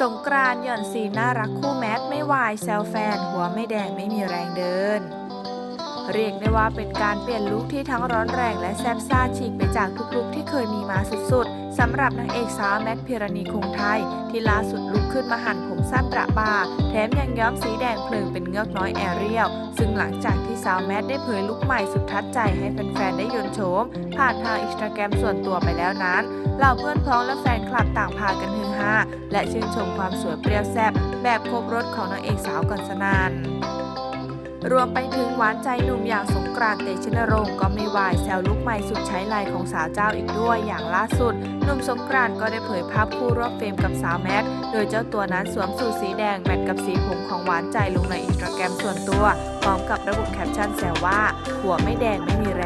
สงกรานหย่อนซีนน่ารักคู่แมทไม่วายแซวแฟน หัวไม่แดงไม่มีแรงเดิน เรียกได้ว่าเป็นการเปลี่ยนลุคที่ทั้งร้อนแรงและแซ่บซ่าฉีกไปจากทุกลุคที่เคยมีมาสุดๆสำหรับนางเอกสาวแมทพิรณีคงไทย ที่ล่าสุดลุกขึ้นมาหั่นผมสั้นประบา แถมยังย้อมสีแดงเพลิงเป็นเงือกน้อยแอเรียล ซึ่งหลังจากที่สาวแมทได้เผยลุคใหม่สุดทัดใจให้แฟนๆได้ยนโฉมผ่านทางอินสตาแกรมส่วนตัวไปแล้วนั้นเหล่าเพื่อนพ้องและแฟนคลับต่างพากันฮือฮาและชื่นชมความสวยเปรี้ยวแซ่บแบบครบรสของนางเอกสาวก่อนสนาน รวมไปถึงหวานใจหนุ่มอย่างสงกรานต์เตชนรงค์ก็ไม่วายแซวลุกใหม่สุดใช้ไลน์ของสาวเจ้าอีกด้วยอย่างล่าสุด หนุ่มสงกรานต์ก็ได้เผยภาพคู่ร่วมเฟรมกับสาวแมท โดยเจ้าตัวนั้นสวมสูทสีแดงแมทกับสีผมของหวานใจลงในอินสตาแกรมส่วนตัว พร้อมกับระบุแคปชั่นแซวว่าหัวไม่แดงไม่มีแรง